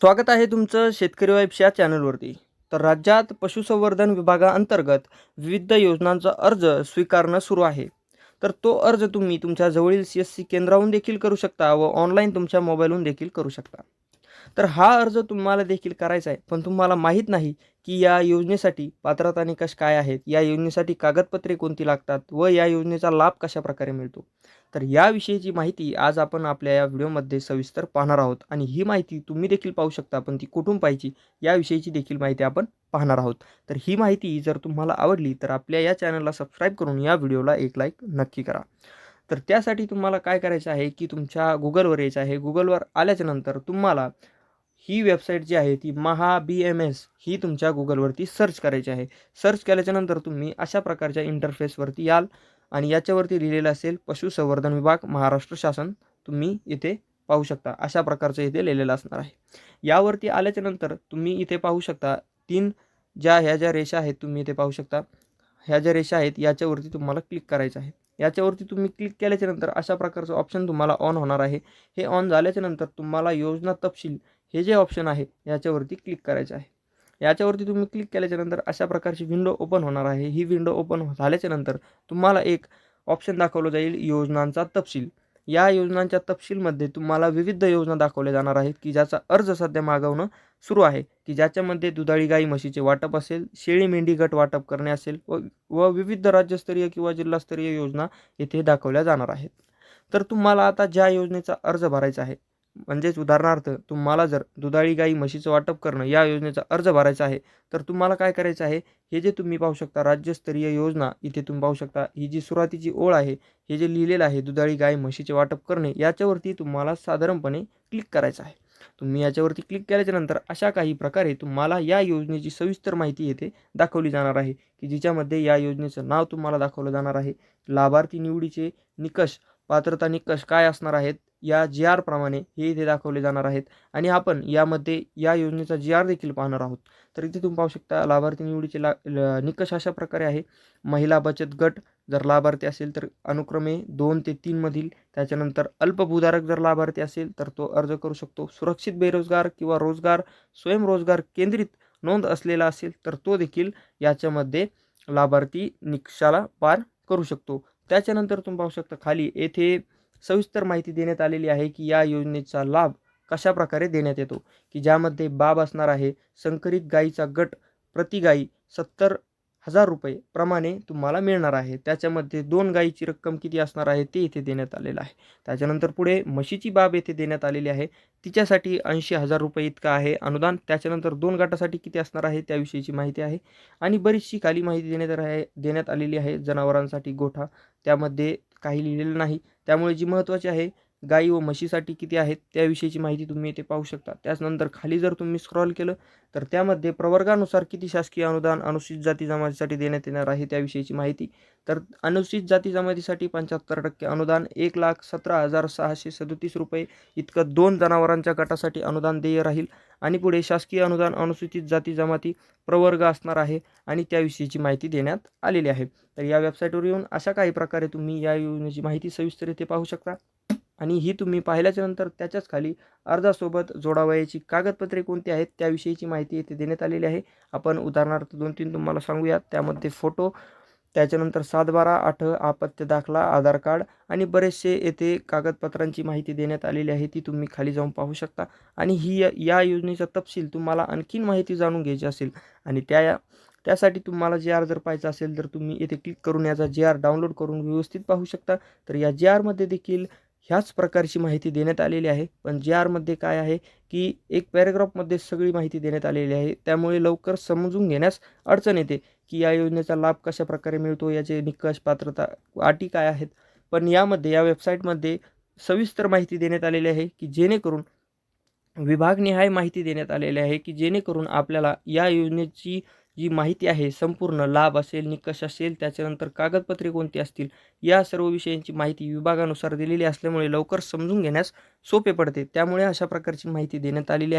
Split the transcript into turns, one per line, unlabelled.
स्वागत आहे तुमचं शेतकरी वाईब्स या चॅनलवरती. तर राज्यात पशुसंवर्धन विभागाअंतर्गत विविध योजनांचा अर्ज स्वीकारणं सुरू आहे. तर तो अर्ज तुम्ही तुमच्या जवळील सी एस सी केंद्राहून देखील करू शकता व ऑनलाईन तुमच्या मोबाईलहून देखील करू शकता. तर हा अर्ज तुम्हाला देखील करायचा आहे पण तुम्हाला माहीत नाही की या योजनेसाठी पात्रता निकष काय आहेत या योजनेसाठी कागदपत्रे कोणती लागतात व या योजनेचा लाभ कशा प्रकारे मिळतो. तर याविषयीची माहिती आज आपण आपल्या या व्हिडिओमध्ये सविस्तर पाहणार आहोत. आणि ही माहिती तुम्ही देखील पाहू शकता पण ती कुठून पाहिजे याविषयीची देखील माहिती आपण पाहणार आहोत. तर ही माहिती जर तुम्हाला आवडली तर आपल्या या चॅनलला सबस्क्राईब करून या व्हिडिओला एक लाईक नक्की करा. तर त्यासाठी तुम्हाला काय करायचं आहे की तुमच्या गुगलवर यायचं आहे. गुगलवर आल्याच्यानंतर तुम्हाला ही वेबसाईट जी आहे ती महा बी एम एस ही तुमच्या गुगलवरती सर्च करायची आहे. सर्च केल्याच्यानंतर तुम्ही अशा प्रकारच्या इंटरफेसवरती याल. आणि याच्यावरती लिहिलेलं असेल पशुसंवर्धन विभाग महाराष्ट्र शासन. तुम्ही इथे पाहू शकता. अशा प्रकारचं इथे लिहिलेलं असणार आहे. यावरती आल्याच्यानंतर तुम्ही इथे पाहू शकता तीन ज्या ह्या ज्या रेषा आहेत तुम्ही इथे पाहू शकता. ह्या ज्या रेषा आहेत याच्यावरती तुम्हाला क्लिक करायचं आहे. याच्यावरती तुम्ही क्लिक केल्याच्यानंतर अशा प्रकारचं ऑप्शन तुम्हाला ऑन होणार आहे. हे ऑन झाल्याच्यानंतर तुम्हाला योजना तपशील हे जे ऑप्शन आहे याच्यावरती क्लिक करायचं आहे. याच्यावरती तुम्ही क्लिक केल्याच्यानंतर अशा प्रकारची विंडो ओपन होणार आहे. ही विंडो ओपन झाल्याच्यानंतर तुम्हाला एक ऑप्शन दाखवलं जाईल योजनांचा तपशील. या योजनांच्या तपशीलमध्ये तुम्हाला विविध योजना दाखवल्या जाणार आहेत की ज्याचा अर्ज सध्या मागवणं सुरू आहे. की ज्याच्यामध्ये दुधाळी गाई म्हशीचे वाटप असेल शेळी मेंढी गट वाटप करणे असेल व व विविध राज्यस्तरीय किंवा जिल्हास्तरीय योजना येथे दाखवल्या जाणार आहेत. तर तुम्हाला आता ज्या योजनेचा अर्ज भरायचा आहे म्हणजेच उदाहरणार्थ तुम्हाला जर दुधाळी गाई म्हशीचं वाटप करणं या योजनेचा अर्ज भरायचा आहे तर तुम्हाला काय करायचं आहे? हे जे तुम्ही पाहू शकता राज्यस्तरीय योजना इथे तुम्ही पाहू शकता. ही जी सुरुवातीची ओळ आहे हे जे लिहिलेलं आहे दुधाळी गाय म्हशीचे वाटप करणे याच्यावरती तुम्हाला साधारणपणे क्लिक करायचं आहे. तुम्ही याच्यावरती क्लिक केल्याच्यानंतर अशा काही प्रकारे तुम्हाला या योजनेची सविस्तर माहिती येथे दाखवली जाणार आहे की जिच्यामध्ये या योजनेचं नाव तुम्हाला दाखवलं जाणार आहे. लाभार्थी निवडीचे निकष पात्रता निकष काय असणार आहेत? या जी आर प्रमाणे हे इथे दाखवले जाणार आहेत. आणि आपण यामध्ये या योजनेचा जी आर देखील पाहणार आहोत. तर इथे तुम्ही पाहू शकता लाभार्थी निवडीचे ला निकष अशा प्रकारे आहे. महिला बचत गट जर लाभार्थी असेल तर अनुक्रमे दोन ते तीनमधील त्याच्यानंतर अल्पभूधारक जर लाभार्थी असेल तर तो अर्ज करू शकतो. सुरक्षित बेरोजगार किंवा रोजगार स्वयंरोजगार केंद्रित नोंद असलेला असेल तर तो देखील याच्यामध्ये लाभार्थी निकषाला पार करू शकतो. त्याच्यानंतर तुम्ही पाहू शकता खाली येथे सविस्तर माहिती देण्यात आलेली आहे की या योजनेचा लाभ कशा प्रकारे देण्यात येतो? की ज्यामध्ये बाब असणार आहे? संकरित गायीचा गट प्रति गाई सत्तर हजार रुपये प्रमाणे तुम्हाला मिळणार आहे. त्याच्यामध्ये दोन गायीची रक्कम किती असणार आहे ते इथे देण्यात आलेलं आहे. त्याच्यानंतर पुढे म्हशीची बाब येथे देण्यात आलेली आहे. तिच्यासाठी ऐंशी हजार रुपये इतकं आहे अनुदान. त्याच्यानंतर दोन गटासाठी किती असणार आहे त्याविषयीची माहिती आहे. आणि बरीचशी खाली माहिती देण्यात आहे देण्यात आलेली आहे जनावरांसाठी गोठा. त्यामध्ये काही लिहिलेलं नाही. त्यामुळे जी महत्त्वाची आहे गाई व म्हशीसाठी किती आहेत त्याविषयीची माहिती तुम्ही इथे पाहू शकता. त्याचनंतर खाली जर तुम्ही स्क्रॉल केलं तर त्यामध्ये प्रवर्गानुसार किती शासकीय अनुदान अनुसूचित जाती जमातीसाठी देण्यात येणार आहे त्याविषयीची माहिती. तर अनुसूचित जाती जमातीसाठी पंच्याहत्तर टक्के अनुदान एक लाख सतरा हजार सहाशे सदोतीस रुपये इतकं दोन जनावरांच्या गटासाठी अनुदान देय राहील. आणि पुढे शासकीय अनुदान अनुसूचित जाती जमाती प्रवर्ग असणार आहे आणि त्याविषयीची माहिती देण्यात आलेली आहे. तर या वेबसाईटवर येऊन अशा काही प्रकारे तुम्ही या योजनेची माहिती सविस्तर इथे पाहू शकता. आणि ही तुम्ही पाहिल्याच्या नंतर त्याच्याच खाली अर्जासोबत जोडावयाची कागदपत्रे कोणती आहेत त्याविषयीची माहिती येथे देण्यात आलेली आहे. आपण उदाहरणार्थ दोन तीन तुम्हाला सांगूयात. त्यामध्ये फोटो त्याच्यानंतर सात बारा आठ आपत्य दाखला आधार कार्ड आणि बरेचसे येथे कागदपत्रांची माहिती देण्यात आलेली आहे. ती तुम्ही खाली जाऊन पाहू शकता. आणि ही या योजनेचा तपशील तुम्हाला आणखीन माहिती जाणून घ्यायची असेल आणि त्या त्यासाठी तुम्हाला जे आर जर पाहायचं असेल तर तुम्ही येथे क्लिक करून याचा जे आर डाउनलोड करून व्यवस्थित पाहू शकता. तर या जे आरमध्ये देखील ह्याच प्रकारची माहिती देण्यात आलेली आहे. पण जे आरमध्ये काय आहे की एक पॅरेग्राफमध्ये सगळी माहिती देण्यात आलेली आहे. त्यामुळे लवकर समजून घेण्यास अडचण येते की या योजनेचा लाभ कशा प्रकारे मिळतो याचे निकष पात्रता अटी काय आहेत? पण यामध्ये या वेबसाईटमध्ये सविस्तर माहिती देण्यात आलेली आहे की जेणेकरून विभागनिहाय माहिती देण्यात आलेली आहे की जेणेकरून आपल्याला या योजनेची जी माहिती आहे संपूर्ण लाभ असेल निकष असेल त्याच्यानंतर कागदपत्रे कोणती असतील या सर्व विषयांची माहिती विभागानुसार दिलेली असल्यामुळे लवकर समजून घेण्यास सोपे पडते. त्यामुळे अशा प्रकारची माहिती देण्यात आलेली आहे.